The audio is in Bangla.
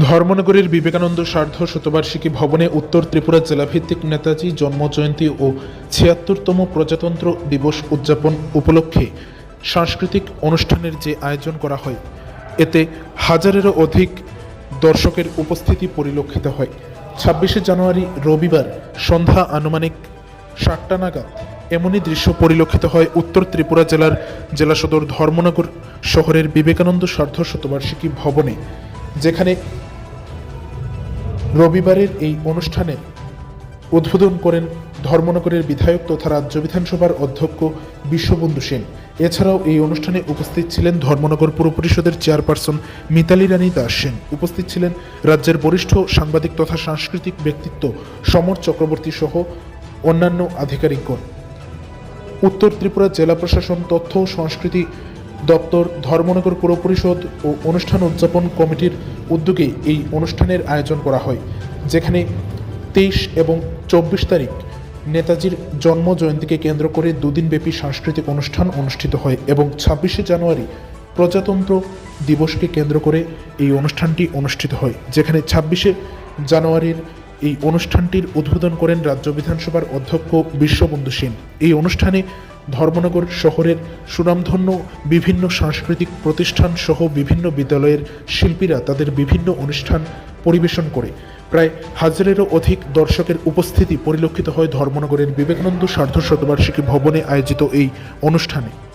ধর্মনগরের বিবেকানন্দ সার্ধ শতবার্ষিকী ভবনে উত্তর ত্রিপুরা জেলাভিত্তিক নেতাজি জন্মজয়ন্তী ও ছিয়াত্তরতম প্রজাতন্ত্র দিবস উদযাপন উপলক্ষে সাংস্কৃতিক অনুষ্ঠানের যে আয়োজন করা হয়, এতে হাজারেরও অধিক দর্শকের উপস্থিতি পরিলক্ষিত হয়। ছাব্বিশে জানুয়ারি রবিবার সন্ধ্যা আনুমানিক সাতটা নাগাদ এমনই দৃশ্য পরিলক্ষিত হয় উত্তর ত্রিপুরা জেলার জেলা সদর ধর্মনগর শহরের বিবেকানন্দ সার্ধ শতবার্ষিকী ভবনে, যেখানে রবিবারের এই অনুষ্ঠানে উদ্বোধন করেন ধর্মনগরের বিধায়ক তথা রাজ্য বিধানসভার অধ্যক্ষ বিশ্ববন্ধু সেন। এছাড়াও এই অনুষ্ঠানে উপস্থিত ছিলেন ধর্মনগর পুর পরিষদের চেয়ারপারসন মিতালি রানী দাস সেন। উপস্থিত ছিলেন রাজ্যের বরিষ্ঠ সাংবাদিক তথা সাংস্কৃতিক ব্যক্তিত্ব সমর চক্রবর্তী সহ অন্যান্য আধিকারিকগণ। উত্তর ত্রিপুরা জেলা প্রশাসন তথ্য ও সংস্কৃতি দপ্তর, ধর্মনগর পুর পরিষদ ও অনুষ্ঠান উদযাপন কমিটির উদ্যোগে এই অনুষ্ঠানের আয়োজন করা হয়, যেখানে তেইশ এবং চব্বিশ তারিখ নেতাজির জন্ম জয়ন্তীকে কেন্দ্র করে দুদিনব্যাপী সাংস্কৃতিক অনুষ্ঠান অনুষ্ঠিত হয় এবং ছাব্বিশে জানুয়ারি প্রজাতন্ত্র দিবসকে কেন্দ্র করে এই অনুষ্ঠানটি অনুষ্ঠিত হয়, যেখানে ছাব্বিশে জানুয়ারির এই অনুষ্ঠানটির উদ্বোধন করেন রাজ্য বিধানসভার অধ্যক্ষ বিশ্ববন্ধু সেন। এই অনুষ্ঠানে ধর্মনগর শহরের সুনামধন্য বিভিন্ন সাংস্কৃতিক প্রতিষ্ঠান সহ বিভিন্ন বিদ্যালয়ের শিল্পীরা তাদের বিভিন্ন অনুষ্ঠান পরিবেশন করে। প্রায় হাজারেরও অধিক দর্শকের উপস্থিতি পরিলক্ষিত হয় ধর্মনগরের বিবেকানন্দ সার্ধ শতবার্ষিকী ভবনে আয়োজিত এই অনুষ্ঠানে।